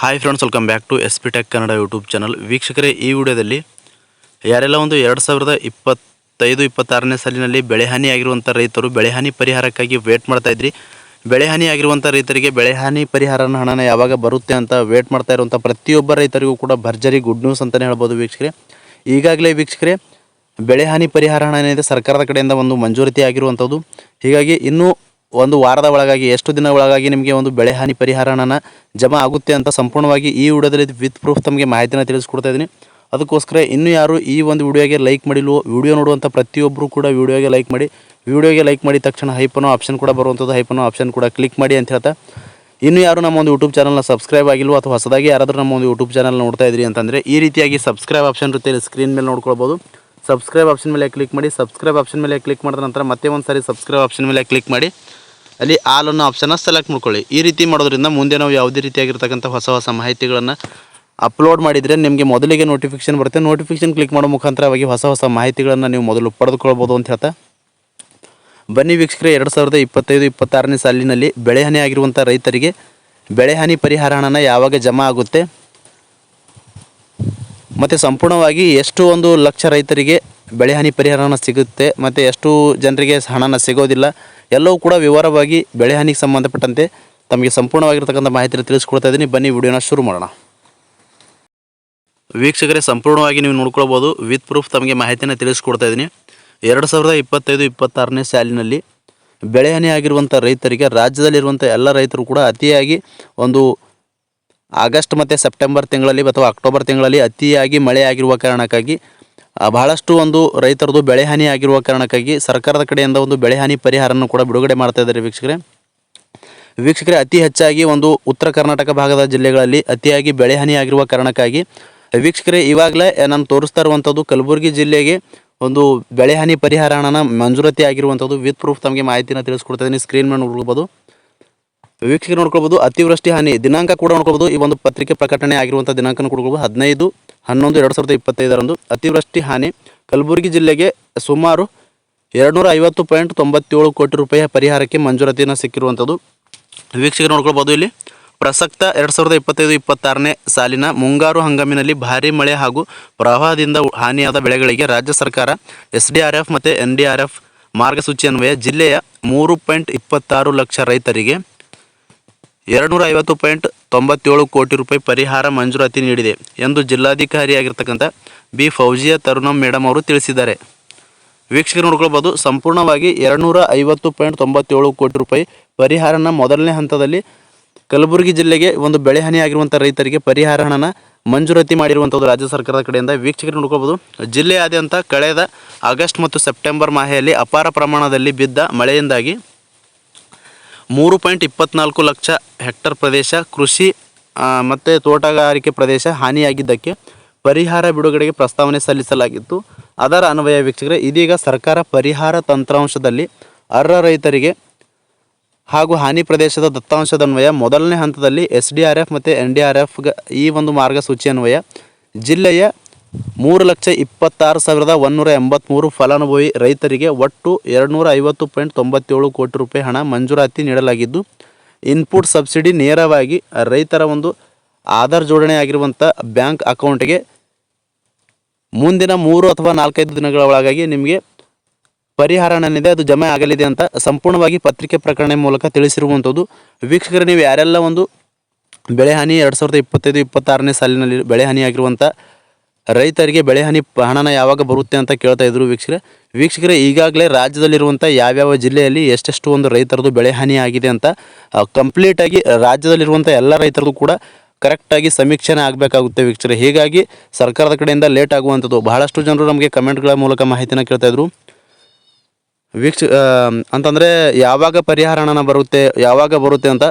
Hi friends welcome back to S P tech Kannada YouTube channel ವೀಕ್ಷಕರೇ, ಈ ವಿಡಿಯೋದಲ್ಲಿ ಯಾರೆಲ್ಲ ಒಂದು ಎರಡು ಸಾವಿರದ ಇಪ್ಪತ್ತೈದು, ಇಪ್ಪತ್ತಾರನೇ ಸಾಲಿನಲ್ಲಿ ಬೆಳೆಹಾನಿ ಆಗಿರುವಂಥ ರೈತರು ಬೆಳೆಹಾನಿ ಪರಿಹಾರಕ್ಕಾಗಿ ವೇಟ್ ಮಾಡ್ತಾ ಇದ್ರಿ. ಬೆಳೆಹಾನಿ ಆಗಿರುವಂಥ ರೈತರಿಗೆ ಬೆಳೆಹಾನಿ ಪರಿಹಾರನ ಹಣನ ಯಾವಾಗ ಬರುತ್ತೆ ಅಂತ ವೇಟ್ ಮಾಡ್ತಾ ಇರುವಂಥ ಪ್ರತಿಯೊಬ್ಬ ರೈತರಿಗೂ ಕೂಡ ಭರ್ಜರಿ ಗುಡ್ ನ್ಯೂಸ್ ಅಂತಲೇ ಹೇಳ್ಬೋದು ವೀಕ್ಷಕರೇ. ಈಗಾಗಲೇ ವೀಕ್ಷಕರೇ ಬೆಳೆಹಾನಿ ಪರಿಹಾರ ಹಣ ಏನಿದೆ ಸರ್ಕಾರದ ಕಡೆಯಿಂದ ಒಂದು ಮಂಜೂರಿತಿ ಆಗಿರುವಂಥದ್ದು ಹೀಗಾಗಿ ಇನ್ನೂ ಒಂದು ವಾರದ ಒಳಗಾಗಿ, ಎಷ್ಟು ದಿನ ಒಳಗಾಗಿ ನಿಮಗೆ ಒಂದು ಬೆಳೆಹಾನಿ ಪರಿಹಾರ ಪರಿಹಾರನ ಜಮಾ ಆಗುತ್ತೆ ಅಂತ ಸಂಪೂರ್ಣವಾಗಿ ಈ ವಿಡಿಯೋದಲ್ಲಿ ವಿತ್ ಪ್ರೂಫ್ ತಮಗೆ ಮಾಹಿತಿನ ತಿಳಿಸ್ಕೊಡ್ತಾ ಇದ್ದೀನಿ. ಅದಕ್ಕೋಸ್ಕರ ಇನ್ನೂ ಯಾರು ಈ ಒಂದು ವಿಡಿಯೋಗೆ ಲೈಕ್ ಮಾಡಿಲ್ವೋ, ವಿಡಿಯೋ ನೋಡುವಂಥ ಪ್ರತಿಯೊಬ್ಬರು ಕೂಡ ವಿಡಿಯೋಗೆ ಲೈಕ್ ಮಾಡಿ. ವಿಡಿಯೋಗೆ ಲೈಕ್ ಮಾಡಿದ ತಕ್ಷಣ ಹೈಪನೋ ಆಪ್ಷನ್ ಕೂಡ ಬರುವಂಥದ್ದು ಹೈಪನೋ ಆಪ್ಷನ್ ಕೂಡ ಕ್ಲಿಕ್ ಮಾಡಿ ಅಂತ ಹೇಳ್ತಾ. ಇನ್ನು ಯಾರು ನಮ್ಮ ಒಂದು ಯೂಟ್ಯೂಬ್ ಚಾನಲ್ನ ಸಬ್ಸ್ಕ್ರೈಬ್ ಆಗಿಲ್ವೋ ಅಥವಾ ಹೊಸದಾಗಿ ಯಾರಾದರೂ ನಮ್ಮ ಒಂದು ಯೂಟ್ಯೂಬ್ ಚಾನಲ್ ನೋಡ್ತಾ ಇದ್ರಿ ಅಂತಂದರೆ ಈ ರೀತಿಯಾಗಿ ಸಬ್ಸ್ಕ್ರೈಬ್ ಆಪ್ಷನ್ ಇರುತ್ತೆ ಸ್ಕ್ರೀನ್ ಮೇಲೆ ನೋಡ್ಕೊಳ್ಬೋದು. ಸಬ್ಸ್ಕ್ರೈಬ್ ಆಪ್ಷನ್ ಮೇಲೆ ಕ್ಲಿಕ್ ಮಾಡಿ ಸಬ್ಸ್ಕ್ರೈಬ್ ಆಪ್ಷನ್ ಮೇಲೆ ಕ್ಲಿಕ್ ಮಾಡಿದ ನಂತರ ಮತ್ತೆ ಒಂದು ಸಾರಿ ಸಬ್ಸ್ಕ್ರೈಬ್ ಆಪ್ಷನ್ ಮೇಲೆ ಕ್ಲಿಕ್ ಮಾಡಿ. ಅಲ್ಲಿ ಆಲ್ ಅನ್ನೋ ಆಪ್ಷನ್ನ ಸೆಲೆಕ್ಟ್ ಮಾಡ್ಕೊಳ್ಳಿ. ಈ ರೀತಿ ಮಾಡೋದ್ರಿಂದ ಮುಂದೆ ನಾವು ಯಾವುದೇ ರೀತಿಯಾಗಿರ್ತಕ್ಕಂಥ ಹೊಸ ಹೊಸ ಮಾಹಿತಿಗಳನ್ನು ಅಪ್ಲೋಡ್ ಮಾಡಿದರೆ ನಿಮಗೆ ಮೊದಲಿಗೆ ನೋಟಿಫಿಕೇಷನ್ ಬರುತ್ತೆ. ನೋಟಿಫಿಕೇಷನ್ ಕ್ಲಿಕ್ ಮಾಡೋ ಮುಖಾಂತರವಾಗಿ ಹೊಸ ಹೊಸ ಮಾಹಿತಿಗಳನ್ನು ನೀವು ಮೊದಲು ಪಡೆದುಕೊಳ್ಬೋದು ಅಂತ ಹೇಳ್ತಾ. ಬನ್ನಿ ವೀಕ್ಷಕರೇ, ಎರಡು ಸಾವಿರದ ಇಪ್ಪತ್ತೈದು, ಇಪ್ಪತ್ತಾರನೇ ಸಾಲಿನಲ್ಲಿ ಬೆಳೆಹಾನಿ ಆಗಿರುವಂಥ ರೈತರಿಗೆ ಬೆಳೆಹಾನಿ ಪರಿಹಾರ ಹಣನ ಯಾವಾಗ ಜಮಾ ಆಗುತ್ತೆ? ಮತ್ತು ಸಂಪೂರ್ಣವಾಗಿ ಎಷ್ಟು ಒಂದು ಲಕ್ಷ ರೈತರಿಗೆ ಬೆಳೆಹಾನಿ ಪರಿಹಾರನ ಸಿಗುತ್ತೆ, ಮತ್ತು ಎಷ್ಟು ಜನರಿಗೆ ಹಣನ ಸಿಗೋದಿಲ್ಲ, ಎಲ್ಲವೂ ಕೂಡ ವಿವರವಾಗಿ ಬೆಳೆಹಾನಿಗೆ ಸಂಬಂಧಪಟ್ಟಂತೆ ತಮಗೆ ಸಂಪೂರ್ಣವಾಗಿರ್ತಕ್ಕಂಥ ಮಾಹಿತಿನ ತಿಳಿಸ್ಕೊಡ್ತಾ ಇದ್ದೀನಿ. ಬನ್ನಿ, ವಿಡಿಯೋನ ಶುರು ಮಾಡೋಣ. ವೀಕ್ಷಕರೇ, ಸಂಪೂರ್ಣವಾಗಿ ನೀವು ನೋಡ್ಕೊಳ್ಬೋದು. ವಿತ್ ಪ್ರೂಫ್ ತಮಗೆ ಮಾಹಿತಿನ ತಿಳಿಸ್ಕೊಡ್ತಾ ಇದ್ದೀನಿ. ಎರಡು ಸಾವಿರದ ಇಪ್ಪತ್ತೈದು, ಇಪ್ಪತ್ತಾರನೇ ಸಾಲಿನಲ್ಲಿ ಬೆಳೆಹಾನಿ ಆಗಿರುವಂಥ ರೈತರಿಗೆ, ರಾಜ್ಯದಲ್ಲಿರುವಂಥ ಎಲ್ಲ ರೈತರು ಕೂಡ ಅತಿಯಾಗಿ ಒಂದು ಆಗಸ್ಟ್ ಮತ್ತು ಸೆಪ್ಟೆಂಬರ್ ತಿಂಗಳಲ್ಲಿ ಅಥವಾ ಅಕ್ಟೋಬರ್ ತಿಂಗಳಲ್ಲಿ ಅತಿಯಾಗಿ ಮಳೆ ಆಗಿರುವ ಕಾರಣಕ್ಕಾಗಿ ಬಹಳಷ್ಟು ಒಂದು ರೈತರದು ಬೆಳೆಹಾನಿ ಆಗಿರುವ ಕಾರಣಕ್ಕಾಗಿ ಸರ್ಕಾರದ ಕಡೆಯಿಂದ ಒಂದು ಬೆಳೆಹಾನಿ ಪರಿಹಾರವನ್ನು ಕೂಡ ಬಿಡುಗಡೆ ಮಾಡ್ತಾ ಇದ್ದಾರೆ ವೀಕ್ಷಕರೇ. ವೀಕ್ಷಕರೇ, ಅತಿ ಹೆಚ್ಚಾಗಿ ಒಂದು ಉತ್ತರ ಕರ್ನಾಟಕ ಭಾಗದ ಜಿಲ್ಲೆಗಳಲ್ಲಿ ಅತಿಯಾಗಿ ಬೆಳೆಹಾನಿ ಆಗಿರುವ ಕಾರಣಕ್ಕಾಗಿ, ವೀಕ್ಷಕರೇ ಇವಾಗಲೇ ನಾನು ತೋರಿಸ್ತಾ ಇರುವಂಥದ್ದು ಕಲಬುರಗಿ ಜಿಲ್ಲೆಗೆ ಒಂದು ಬೆಳೆಹಾನಿ ಪರಿಹಾರ ಹಣನ ಮಂಜೂರಾತಿ ಆಗಿರುವಂಥದ್ದು ವಿತ್ ಪ್ರೂಫ್ ತಮಗೆ ಮಾಹಿತಿನ ತಿಳಿಸ್ಕೊಡ್ತಾ ಇದ್ದೀನಿ. ಸ್ಕ್ರೀನ್ ಮೇಲೆ ನೋಡ್ಬೋದು. ವೀಕ್ಷಕರು ನೋಡ್ಕೊಳ್ಬೋದು, ಅತಿವೃಷ್ಟಿ ಹಾನಿ ದಿನಾಂಕ ಕೂಡ ನೋಡ್ಕೊಳ್ಬೋದು. ಈ ಒಂದು ಪತ್ರಿಕೆ ಪ್ರಕಟಣೆ ಆಗಿರುವಂಥ ದಿನಾಂಕನ ಕೊಡ್ಕೊಳ್ಬೋದು ಹದಿನೈದು, ಹನ್ನೊಂದು, ಎರಡು ಸಾವಿರದ ಇಪ್ಪತ್ತೈದರಂದು ಅತಿವೃಷ್ಟಿ ಹಾನಿ. ಕಲಬುರಗಿ ಜಿಲ್ಲೆಗೆ ಸುಮಾರು ಎರಡುನೂರ ಐವತ್ತು ಪಾಯಿಂಟ್ ತೊಂಬತ್ತೇಳು ಕೋಟಿ ರೂಪಾಯಿ ಪರಿಹಾರಕ್ಕೆ ಮಂಜೂರಾತಿಯನ್ನು ಸಿಕ್ಕಿರುವಂಥದ್ದು. ವೀಕ್ಷಕರು ನೋಡ್ಕೊಳ್ಬೋದು ಇಲ್ಲಿ. ಪ್ರಸಕ್ತ ಎರಡು ಸಾವಿರದ ಇಪ್ಪತ್ತೈದು, ಇಪ್ಪತ್ತಾರನೇ ಸಾಲಿನ ಮುಂಗಾರು ಹಂಗಾಮಿನಲ್ಲಿ ಭಾರೀ ಮಳೆ ಹಾಗೂ ಪ್ರವಾಹದಿಂದ ಹಾನಿಯಾದ ಬೆಳೆಗಳಿಗೆ ರಾಜ್ಯ ಸರ್ಕಾರ, ಎಸ್ ಡಿ ಆರ್ ಎಫ್ ಮತ್ತು ಎನ್ ಡಿ ಆರ್ ಎಫ್ ಮಾರ್ಗಸೂಚಿ ಅನ್ವಯ ಜಿಲ್ಲೆಯ ಮೂರು ಪಾಯಿಂಟ್ ಇಪ್ಪತ್ತಾರು ಲಕ್ಷ ರೈತರಿಗೆ ಎರಡುನೂರ ಐವತ್ತು ಪಾಯಿಂಟ್ ತೊಂಬತ್ತೇಳು ಕೋಟಿ ರೂಪಾಯಿ ಪರಿಹಾರ ಮಂಜೂರಾತಿ ನೀಡಿದೆ ಎಂದು ಜಿಲ್ಲಾಧಿಕಾರಿಯಾಗಿರ್ತಕ್ಕಂಥ ಬಿ ಫೌಜಿಯಾ ತರುಣಂ ಮೇಡಮ್ ಅವರು ತಿಳಿಸಿದ್ದಾರೆ. ವೀಕ್ಷಕರು ನೋಡ್ಕೊಳ್ಬೋದು, ಸಂಪೂರ್ಣವಾಗಿ ಎರಡುನೂರ ಐವತ್ತು ಪಾಯಿಂಟ್ ತೊಂಬತ್ತೇಳು ಕೋಟಿ ರೂಪಾಯಿ ಪರಿಹಾರನ ಮೊದಲನೇ ಹಂತದಲ್ಲಿ ಕಲಬುರಗಿ ಜಿಲ್ಲೆಗೆ ಒಂದು ಬೆಳೆ ಹಾನಿಯಾಗಿರುವಂಥ ರೈತರಿಗೆ ಪರಿಹಾರ ಹಣನ ಮಂಜೂರಾತಿ ಮಾಡಿರುವಂಥದ್ದು ರಾಜ್ಯ ಸರ್ಕಾರದ ಕಡೆಯಿಂದ. ವೀಕ್ಷಕರು ನೋಡ್ಕೊಳ್ಬೋದು, ಜಿಲ್ಲೆಯಾದ್ಯಂತ ಕಳೆದ ಆಗಸ್ಟ್ ಮತ್ತು ಸೆಪ್ಟೆಂಬರ್ ಮಾಹೆಯಲ್ಲಿ ಅಪಾರ ಪ್ರಮಾಣದಲ್ಲಿ ಬಿದ್ದ ಮಳೆಯಿಂದಾಗಿ ಮೂರು ಪಾಯಿಂಟ್ ಇಪ್ಪತ್ನಾಲ್ಕು ಲಕ್ಷ ಹೆಕ್ಟರ್ ಪ್ರದೇಶ ಕೃಷಿ ಮತ್ತು ತೋಟಗಾರಿಕೆ ಪ್ರದೇಶ ಹಾನಿಯಾಗಿದ್ದಕ್ಕೆ ಪರಿಹಾರ ಬಿಡುಗಡೆಗೆ ಪ್ರಸ್ತಾವನೆ ಸಲ್ಲಿಸಲಾಗಿತ್ತು. ಅದರ ಅನ್ವಯ ವೀಕ್ಷಕರೇ, ಇದೀಗ ಸರ್ಕಾರ ಪರಿಹಾರ ತಂತ್ರಾಂಶದಲ್ಲಿ ಅರ್ಹ ರೈತರಿಗೆ ಹಾಗೂ ಹಾನಿ ಪ್ರದೇಶದ ದತ್ತಾಂಶದ ಅನ್ವಯ ಮೊದಲನೇ ಹಂತದಲ್ಲಿ ಎಸ್ ಡಿ ಆರ್ ಎಫ್ ಮತ್ತು ಎನ್ ಡಿ ಆರ್ ಎಫ್ ಈ ಒಂದು ಮಾರ್ಗಸೂಚಿ ಅನ್ವಯ ಜಿಲ್ಲೆಯ ಮೂರು ಲಕ್ಷ ಇಪ್ಪತ್ತಾರು ಸಾವಿರದ ಒಂದೂರ ಎಂಬತ್ತ್ಮೂರು ಫಲಾನುಭವಿ ರೈತರಿಗೆ ಒಟ್ಟು ಎರಡುನೂರ ಐವತ್ತು ಪಾಯಿಂಟ್ ತೊಂಬತ್ತೇಳು ಕೋಟಿ ರೂಪಾಯಿ ಹಣ ಮಂಜೂರಾತಿ ನೀಡಲಾಗಿದ್ದು ಇನ್ಪುಟ್ ಸಬ್ಸಿಡಿ ನೇರವಾಗಿ ರೈತರ ಒಂದು ಆಧಾರ್ ಜೋಡಣೆ ಆಗಿರುವಂಥ ಬ್ಯಾಂಕ್ ಅಕೌಂಟ್ಗೆ ಮುಂದಿನ ಮೂರು ಅಥವಾ ನಾಲ್ಕೈದು ದಿನಗಳ ಒಳಗಾಗಿ ನಿಮಗೆ ಪರಿಹಾರ ಏನಿದೆ ಅದು ಜಮೆ ಆಗಲಿದೆ ಅಂತ ಸಂಪೂರ್ಣವಾಗಿ ಪತ್ರಿಕೆ ಪ್ರಕರಣ ಮೂಲಕ ತಿಳಿಸಿರುವಂಥದ್ದು. ವೀಕ್ಷಕರು, ನೀವು ಯಾರೆಲ್ಲ ಒಂದು ಬೆಳೆ ಹಾನಿ ಎರಡು ಸಾವಿರದ ಇಪ್ಪತ್ತೈದು, ಇಪ್ಪತ್ತಾರನೇ ಸಾಲಿನಲ್ಲಿ ಬೆಳೆ ಹಾನಿಯಾಗಿರುವಂಥ ರೈತರಿಗೆ ಬೆಳೆ ಹಾನಿ ಹಣನ ಯಾವಾಗ ಬರುತ್ತೆ ಅಂತ ಕೇಳ್ತಾ ಇದ್ರು ವೀಕ್ಷಕರೇ. ವೀಕ್ಷಕರೇ, ಈಗಾಗಲೇ ರಾಜ್ಯದಲ್ಲಿರುವಂಥ ಯಾವ್ಯಾವ ಜಿಲ್ಲೆಯಲ್ಲಿ ಎಷ್ಟೆಷ್ಟು ಒಂದು ರೈತರದು ಬೆಳೆ ಹಾನಿ ಆಗಿದೆ ಅಂತ ಕಂಪ್ಲೀಟಾಗಿ ರಾಜ್ಯದಲ್ಲಿರುವಂಥ ಎಲ್ಲ ರೈತರದು ಕೂಡ ಕರೆಕ್ಟಾಗಿ ಸಮೀಕ್ಷೆನೇ ಆಗಬೇಕಾಗುತ್ತೆ ವೀಕ್ಷಕರೇ. ಹೀಗಾಗಿ ಸರ್ಕಾರದ ಕಡೆಯಿಂದ ಲೇಟ್ ಆಗುವಂಥದ್ದು, ಬಹಳಷ್ಟು ಜನರು ನಮಗೆ ಕಮೆಂಟ್ಗಳ ಮೂಲಕ ಮಾಹಿತಿನ ಕೇಳ್ತಾ ಇದ್ರು. ವೀಕ್ಷ ಅಂತಂದರೆ ಯಾವಾಗ ಪರಿಹಾರ ಹಣನ ಬರುತ್ತೆ, ಯಾವಾಗ ಬರುತ್ತೆ ಅಂತ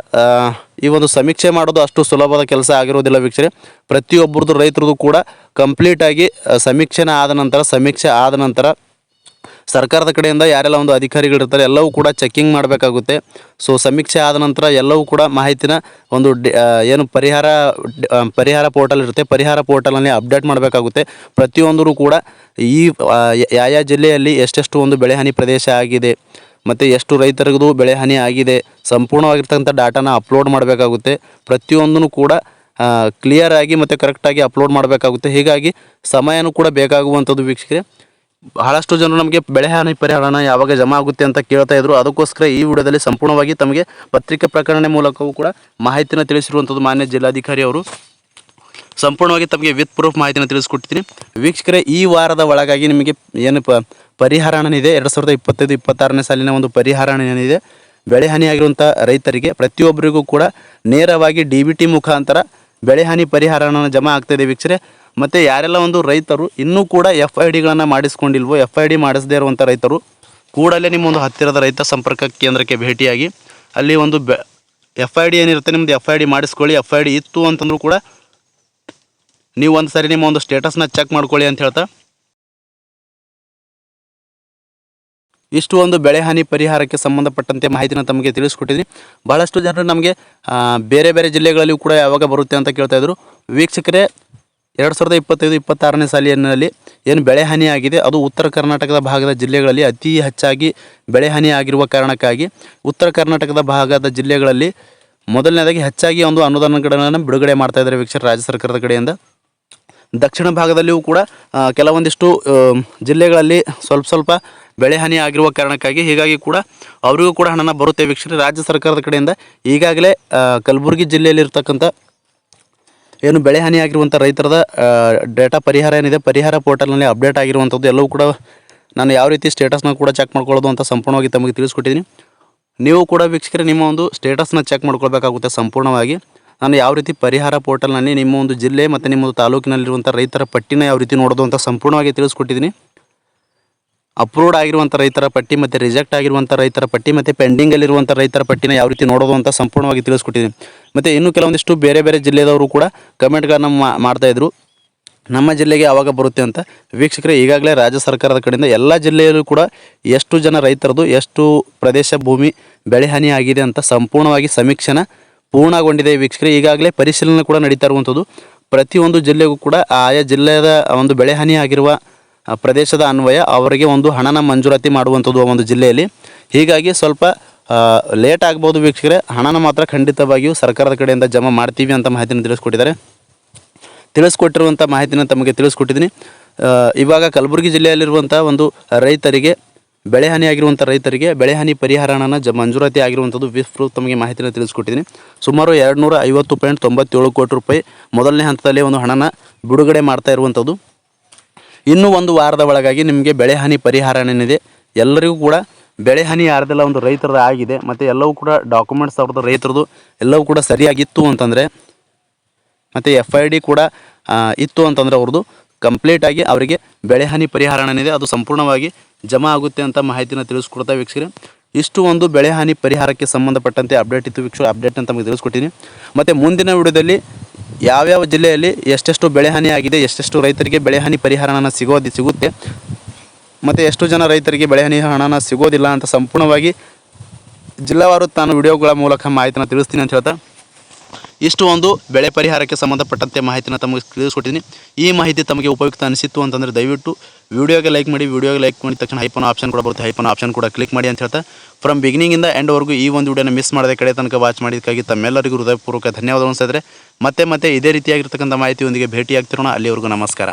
ಈ ಒಂದು ಸಮೀಕ್ಷೆ ಮಾಡೋದು ಅಷ್ಟು ಸುಲಭದ ಕೆಲಸ ಆಗಿರೋದಿಲ್ಲ ವೀಕ್ಷಕರೇ ಪ್ರತಿಯೊಬ್ಬರದ್ದು ರೈತರದ್ದು ಕೂಡ ಕಂಪ್ಲೀಟಾಗಿ ಸಮೀಕ್ಷೆನ ಆದ ನಂತರ, ಸಮೀಕ್ಷೆ ಆದ ನಂತರ ಸರ್ಕಾರದ ಕಡೆಯಿಂದ ಯಾರೆಲ್ಲ ಒಂದು ಅಧಿಕಾರಿಗಳಿರ್ತಾರೆ, ಎಲ್ಲವೂ ಕೂಡ ಚೆಕ್ಕಿಂಗ್ ಮಾಡಬೇಕಾಗುತ್ತೆ. ಸೊ ಸಮೀಕ್ಷೆ ಆದ ನಂತರ ಎಲ್ಲವೂ ಕೂಡ ಮಾಹಿತಿನ ಒಂದು ಏನು ಪರಿಹಾರ ಪರಿಹಾರ ಪೋರ್ಟಲ್ ಇರುತ್ತೆ. ಪರಿಹಾರ ಪೋರ್ಟಲಲ್ಲಿ ಅಪ್ಡೇಟ್ ಮಾಡಬೇಕಾಗುತ್ತೆ. ಪ್ರತಿಯೊಂದರೂ ಕೂಡ ಈ ಯಾವ ಜಿಲ್ಲೆಯಲ್ಲಿ ಎಷ್ಟೆಷ್ಟು ಒಂದು ಬೆಳೆಹಾನಿ ಪ್ರದೇಶ ಆಗಿದೆ. ಮತ್ತು ಎಷ್ಟು ರೈತರಿಗೂ ಬೆಳೆ ಹಾನಿ ಆಗಿದೆ, ಸಂಪೂರ್ಣವಾಗಿರ್ತಕ್ಕಂಥ ಡಾಟಾನ ಅಪ್ಲೋಡ್ ಮಾಡಬೇಕಾಗುತ್ತೆ. ಪ್ರತಿಯೊಂದನ್ನು ಕೂಡ ಕ್ಲಿಯರ್ ಆಗಿ ಮತ್ತು ಕರೆಕ್ಟಾಗಿ ಅಪ್ಲೋಡ್ ಮಾಡಬೇಕಾಗುತ್ತೆ. ಹೀಗಾಗಿ ಸಮಯನೂ ಕೂಡ ಬೇಕಾಗುವಂಥದ್ದು ವೀಕ್ಷಕರೇ. ಬಹಳಷ್ಟು ಜನರು ನಮಗೆ ಬೆಳೆ ಹಾನಿ ಪರಿಹಾರನ ಯಾವಾಗ ಜಮಾ ಆಗುತ್ತೆ ಅಂತ ಕೇಳ್ತಾ ಇದ್ರು. ಅದಕ್ಕೋಸ್ಕರ ಈ ವಿಡಿಯೋದಲ್ಲಿ ಸಂಪೂರ್ಣವಾಗಿ ತಮಗೆ ಪತ್ರಿಕೆ ಪ್ರಕಟಣೆ ಮೂಲಕವೂ ಕೂಡ ಮಾಹಿತಿನ ತಿಳಿಸಿರುವಂಥದ್ದು ಮಾನ್ಯ ಜಿಲ್ಲಾಧಿಕಾರಿ ಅವರು. ಸಂಪೂರ್ಣವಾಗಿ ತಮಗೆ ವಿತ್ ಪ್ರೂಫ್ ಮಾಹಿತಿನ ತಿಳಿಸ್ಕೊಡ್ತೀನಿ ವೀಕ್ಷಕರೇ, ಈ ವಾರದ ಒಳಗಾಗಿ ನಿಮಗೆ ಏನು ಪ ಪರಿಹಾರ ಹಣನಿದೆ ಎರಡು ಸಾವಿರದ ಇಪ್ಪತ್ತೈದು, ಇಪ್ಪತ್ತಾರನೇ ಸಾಲಿನ ಒಂದು ಪರಿಹಾರ ಹಣನಿದೆ ಬೆಳೆ ಹಾನಿಯಾಗಿರುವಂಥ ರೈತರಿಗೆ ಪ್ರತಿಯೊಬ್ಬರಿಗೂ ಕೂಡ ನೇರವಾಗಿ ಡಿ ಬಿ ಟಿ ಮುಖಾಂತರ ಬೆಳೆ ಹಾನಿ ಪರಿಹಾರ ಹಣ ಜಮಾ ಆಗ್ತಾಯಿದೆ ವೀಕ್ಷರೆ. ಮತ್ತು ಯಾರೆಲ್ಲ ಒಂದು ರೈತರು ಇನ್ನೂ ಕೂಡ ಎಫ್ ಐ ಡಿಗಳನ್ನು ಮಾಡಿಸ್ಕೊಂಡಿಲ್ವೋ, ಎಫ್ ಐ ಡಿ ಮಾಡಿಸದೇ ಇರುವಂಥ ರೈತರು, ಕೂಡಲೇ ನಿಮ್ಮ ಒಂದು ಹತ್ತಿರದ ರೈತ ಸಂಪರ್ಕ ಕೇಂದ್ರಕ್ಕೆ ಭೇಟಿಯಾಗಿ ಅಲ್ಲಿ ಒಂದು ಬೆ, ಎಫ್ ಐ ಡಿ ಏನಿರುತ್ತೆ ನಿಮ್ಮದು ಎಫ್ ಐ ಡಿ ಮಾಡಿಸ್ಕೊಳ್ಳಿ, ಎಫ್ ಐ ಡಿ ಇತ್ತು ಅಂತಂದ್ರೂ ಕೂಡ ನೀವು ಒಂದು ಸರಿ ನಿಮ್ಮ ಒಂದು ಸ್ಟೇಟಸ್ನ ಚೆಕ್ ಮಾಡ್ಕೊಳ್ಳಿ ಅಂತ ಹೇಳ್ತಾ ಇಷ್ಟು ಒಂದು ಬೆಳೆ ಹಾನಿ ಪರಿಹಾರಕ್ಕೆ ಸಂಬಂಧಪಟ್ಟಂತೆ ಮಾಹಿತಿನ ತಮಗೆ ತಿಳಿಸ್ಕೊಟ್ಟಿದ್ರಿ. ಬಹಳಷ್ಟು ಜನರು ನಮಗೆ ಬೇರೆ ಬೇರೆ ಜಿಲ್ಲೆಗಳಲ್ಲಿ ಕೂಡ ಯಾವಾಗ ಬರುತ್ತೆ ಅಂತ ಕೇಳ್ತಾ ಇದ್ರು. ವೀಕ್ಷಕರೇ, ಎರಡು ಸಾವಿರದ ಇಪ್ಪತ್ತೈದು, ಇಪ್ಪತ್ತಾರನೇ ಸಾಲಿನಲ್ಲಿ ಏನು ಬೆಳೆ ಹಾನಿ ಅದು ಉತ್ತರ ಕರ್ನಾಟಕದ ಭಾಗದ ಜಿಲ್ಲೆಗಳಲ್ಲಿ ಅತಿ ಹೆಚ್ಚಾಗಿ ಬೆಳೆ ಹಾನಿ ಆಗಿರುವ ಕಾರಣಕ್ಕಾಗಿ ಉತ್ತರ ಕರ್ನಾಟಕದ ಭಾಗದ ಜಿಲ್ಲೆಗಳಲ್ಲಿ ಮೊದಲನೇದಾಗಿ ಹೆಚ್ಚಾಗಿ ಒಂದು ಅನುದಾನಗಳನ್ನು ಬಿಡುಗಡೆ ಮಾಡ್ತಾ ಇದ್ದಾರೆ ವೀಕ್ಷಕರು ರಾಜ್ಯ ಸರ್ಕಾರದ ಕಡೆಯಿಂದ. ದಕ್ಷಿಣ ಭಾಗದಲ್ಲಿಯೂ ಕೂಡ ಕೆಲವೊಂದಿಷ್ಟು ಜಿಲ್ಲೆಗಳಲ್ಲಿ ಸ್ವಲ್ಪ ಸ್ವಲ್ಪ ಬೆಳೆ ಹಾನಿ ಆಗಿರುವ ಕಾರಣಕ್ಕಾಗಿ ಹೀಗಾಗಿ ಕೂಡ ಅವರಿಗೂ ಕೂಡ ಹಣನ ಬರುತ್ತೆ ವೀಕ್ಷಣೆ ರಾಜ್ಯ ಸರ್ಕಾರದ ಕಡೆಯಿಂದ ಈಗಾಗಲೇ ಕಲಬುರಗಿ ಜಿಲ್ಲೆಯಲ್ಲಿರ್ತಕ್ಕಂಥ ಏನು ಬೆಳೆ ಹಾನಿ ಆಗಿರುವಂಥ ರೈತರದ ಡೇಟಾ ಪರಿಹಾರ ಏನಿದೆ, ಪರಿಹಾರ ಪೋರ್ಟಲ್ನಲ್ಲಿ ಅಪ್ಡೇಟ್ ಆಗಿರುವಂಥದ್ದು ಎಲ್ಲವೂ ಕೂಡ ನಾನು ಯಾವ ರೀತಿ ಸ್ಟೇಟಸ್ನ ಕೂಡ ಚೆಕ್ ಮಾಡ್ಕೊಳ್ಳೋದು ಅಂತ ಸಂಪೂರ್ಣವಾಗಿ ತಮಗೆ ತಿಳಿಸ್ಕೊಟ್ಟಿದ್ದೀನಿ. ನೀವು ಕೂಡ ವೀಕ್ಷಕರೇ ನಿಮ್ಮ ಒಂದು ಸ್ಟೇಟಸ್ನ ಚೆಕ್ ಮಾಡ್ಕೊಳ್ಬೇಕಾಗುತ್ತೆ ಸಂಪೂರ್ಣವಾಗಿ. ನಾನು ಯಾವ ರೀತಿ ಪರಿಹಾರ ಪೋರ್ಟಲ್ನಲ್ಲಿ ನಿಮ್ಮ ಒಂದು ಜಿಲ್ಲೆ ಮತ್ತು ನಿಮ್ಮ ಒಂದು ತಾಲೂಕಿನಲ್ಲಿರುವಂಥ ರೈತರ ಪಟ್ಟಿನ ಯಾವ ರೀತಿ ನೋಡೋದು ಅಂತ ಸಂಪೂರ್ಣವಾಗಿ ತಿಳಿಸ್ಕೊಟ್ಟಿದ್ದೀನಿ. ಅಪ್ರೂವ್ಡ್ ಆಗಿರುವಂಥ ರೈತರ ಪಟ್ಟಿ ಮತ್ತು ರಿಜೆಕ್ಟ್ ಆಗಿರುವಂಥ ರೈತರ ಪಟ್ಟಿ ಮತ್ತು ಪೆಂಡಿಂಗಲ್ಲಿರುವಂಥ ರೈತರ ಪಟ್ಟಿನ ಯಾವ ರೀತಿ ನೋಡೋದು ಅಂತ ಸಂಪೂರ್ಣವಾಗಿ ತಿಳಿಸ್ಕೊಟ್ಟಿದ್ದೀನಿ. ಮತ್ತು ಇನ್ನೂ ಕೆಲವೊಂದಿಷ್ಟು ಬೇರೆ ಬೇರೆ ಜಿಲ್ಲೆದವರು ಕೂಡ ಕಮೆಂಟ್ಗಳನ್ನು ಮಾಡ್ತಾಯಿದ್ರು ನಮ್ಮ ಜಿಲ್ಲೆಗೆ ಯಾವಾಗ ಬರುತ್ತೆ ಅಂತ ವೀಕ್ಷಕರೇ, ಈಗಾಗಲೇ ರಾಜ್ಯ ಸರ್ಕಾರದ ಕಡೆಯಿಂದ ಎಲ್ಲ ಜಿಲ್ಲೆಯಲ್ಲೂ ಕೂಡ ಎಷ್ಟು ಜನ ರೈತರದು ಎಷ್ಟು ಪ್ರದೇಶ ಭೂಮಿ ಬೆಳೆ ಹಾನಿ ಆಗಿದೆ ಅಂತ ಸಂಪೂರ್ಣವಾಗಿ ಸಮೀಕ್ಷೆನ ಪೂರ್ಣಗೊಂಡಿದೆ ವೀಕ್ಷಕರೇ. ಈಗಾಗಲೇ ಪರಿಶೀಲನೆ ಕೂಡ ನಡೀತಾ ಇರುವಂಥದ್ದು. ಪ್ರತಿಯೊಂದು ಜಿಲ್ಲೆಗೂ ಕೂಡ ಆಯಾ ಜಿಲ್ಲೆಯ ಒಂದು ಬೆಳೆ ಹಾನಿ ಆಗಿರುವ ಆ, ಪ್ರದೇಶದ ಅನ್ವಯ ಅವರಿಗೆ ಒಂದು ಹಣನ ಮಂಜೂರಾತಿ ಮಾಡುವಂಥದ್ದು ಒಂದು ಜಿಲ್ಲೆಯಲ್ಲಿ. ಹೀಗಾಗಿ ಸ್ವಲ್ಪ ಲೇಟ್ ಆಗ್ಬೋದು ವೀಕ್ಷಕರೇ. ಹಣನ ಮಾತ್ರ ಖಂಡಿತವಾಗಿಯೂ ಸರ್ಕಾರದ ಕಡೆಯಿಂದ ಜಮಾ ಮಾಡ್ತೀವಿ ಅಂತ ಮಾಹಿತಿಯನ್ನು ತಿಳಿಸ್ಕೊಟ್ಟಿದ್ದಾರೆ. ತಿಳಿಸ್ಕೊಟ್ಟಿರುವಂಥ ಮಾಹಿತಿನ ತಮಗೆ ತಿಳಿಸ್ಕೊಟ್ಟಿದ್ದೀನಿ. ಇವಾಗ ಕಲಬುರಗಿ ಜಿಲ್ಲೆಯಲ್ಲಿರುವಂಥ ಒಂದು ರೈತರಿಗೆ ಬೆಳೆ ಹಾನಿ ಆಗಿರುವಂಥ ರೈತರಿಗೆ ಬೆಳೆ ಹಾನಿ ಪರಿಹಾರ ಹಣನ ಜ ಮಂಜೂರಾತಿ ಆಗಿರುವಂಥದ್ದು ವಿಸ್ತೃತ ತಮಗೆ ಮಾಹಿತಿನ ತಿಳಿಸ್ಕೊಟ್ಟಿದ್ದೀನಿ. ಸುಮಾರು ಎರಡು ನೂರ ಐವತ್ತು ಪಾಯಿಂಟ್ ತೊಂಬತ್ತೇಳು ಕೋಟಿ ರೂಪಾಯಿ ಮೊದಲನೇ ಹಂತದಲ್ಲಿ ಒಂದು ಹಣನ ಬಿಡುಗಡೆ ಮಾಡ್ತಾ ಇರುವಂಥದ್ದು. ಇನ್ನೂ ಒಂದು ವಾರದ ಒಳಗಾಗಿ ನಿಮಗೆ ಬೆಳೆ ಹಾನಿ ಪರಿಹಾರ ಏನಿದೆ ಎಲ್ಲರಿಗೂ ಕೂಡ ಬೆಳೆ ಹಾನಿ ಯಾರ್ದೆಲ್ಲ ಒಂದು ರೈತರದ್ದು ಆಗಿದೆ, ಮತ್ತು ಎಲ್ಲವೂ ಕೂಡ ಡಾಕ್ಯುಮೆಂಟ್ಸ್ ಅವ್ರದ್ದು ರೈತರದ್ದು ಎಲ್ಲವೂ ಕೂಡ ಸರಿಯಾಗಿತ್ತು ಅಂತಂದರೆ, ಮತ್ತು ಎಫ್ ಐ ಡಿ ಕೂಡ ಇತ್ತು ಅಂತಂದರೆ ಅವ್ರದ್ದು ಕಂಪ್ಲೀಟಾಗಿ ಅವರಿಗೆ ಬೆಳೆ ಹಾನಿ ಪರಿಹಾರ ಏನಿದೆ ಅದು ಸಂಪೂರ್ಣವಾಗಿ ಜಮಾ ಆಗುತ್ತೆ ಅಂತ ಮಾಹಿತಿನ ತಿಳಿಸ್ಕೊಡ್ತಾ ವೀಕ್ಷಕರೇ. ಇಷ್ಟು ಒಂದು ಬೆಳೆ ಹಾನಿ ಪರಿಹಾರಕ್ಕೆ ಸಂಬಂಧಪಟ್ಟಂತೆ ಅಪ್ಡೇಟ್ ಇತ್ತು ವೀಕ್ಷಕ ಅಪ್ಡೇಟ್ ಅಂತ ನಮಗೆ ತಿಳಿಸ್ಕೊಟ್ಟಿನಿ. ಮತ್ತು ಮುಂದಿನ ವಿಡಿಯೋದಲ್ಲಿ ಯಾವ್ಯಾವ ಜಿಲ್ಲೆಯಲ್ಲಿ ಎಷ್ಟೆಷ್ಟು ಬೆಳೆ ಹಾನಿ ಆಗಿದೆ, ಎಷ್ಟೆಷ್ಟು ರೈತರಿಗೆ ಬೆಳೆ ಹಾನಿ ಪರಿಹಾರನ ಸಿಗೋದು, ಸಿಗುತ್ತೆ. ಮತ್ತು ಎಷ್ಟು ಜನ ರೈತರಿಗೆ ಬೆಳೆ ಹಾನಿ ಹಣನ ಸಿಗೋದಿಲ್ಲ ಅಂತ ಸಂಪೂರ್ಣವಾಗಿ ಜಿಲ್ಲಾವಾರು ತಾನು ವಿಡಿಯೋಗಳ ಮೂಲಕ ಮಾಹಿತಿನ ತಿಳಿಸ್ತೀನಿ ಅಂತ ಹೇಳ್ತಾ ಇಷ್ಟು ಒಂದು ಬೆಳೆ ಪರಿಹಾರಕ್ಕೆ ಸಂಬಂಧಪಟ್ಟಂತೆ ಮಾಹಿತಿನ ತಮಗೆ ತಿಳಿಸ್ಕೊಟ್ಟಿದ್ದೀನಿ. ಈ ಮಾಹಿತಿ ತಮಗೆ ಉಪಯುಕ್ತ ಅನಿಸಿತ್ತು ಅಂತಂದರೆ ದಯವಿಟ್ಟು ವೀಡಿಯೋಗೆ ಲೈಕ್ ಮಾಡಿ, ವೀಡಿಯೋಗೆ ಲೈಕ್ ಮಾಡಿದ ತಕ್ಷಣ ಹೈಪನ್ ಆಪ್ಷನ್ ಕೂಡ ಬರುತ್ತೆ. ಹೈಪನ್ ಆಪ್ಷನ್ ಕೂಡ ಕ್ಲಿಕ್ ಮಾಡಿ ಅಂತ ಹೇಳ್ತಾ. ಫ್ರಮ್ ಬಿಗಿನಿಂಗಿಂದ ಎಂಡ್ವರೆಗೂ ಈ ಒಂದು ವಿಡಿಯೋನ ಮಿಸ್ ಮಾಡದೆ ಕಡೆ ತನಕ ವಾಚ್ ಮಾಡಿದ್ದಕ್ಕಾಗಿ ತಮ್ಮೆಲ್ಲರಿಗೂ ಹೃದಯಪೂರ್ವಕ ಧನ್ಯವಾದಗಳು ಅನಿಸಿದ್ರೆ ಮತ್ತೆ ಮತ್ತೆ ಇದೇ ರೀತಿಯಾಗಿರ್ತಕ್ಕಂಥ ಮಾಹಿತಿಯೊಂದಿಗೆ ಭೇಟಿಯಾಗ್ತಿರೋಣ. ಅಲ್ಲಿವರೆಗೂ ನಮಸ್ಕಾರ.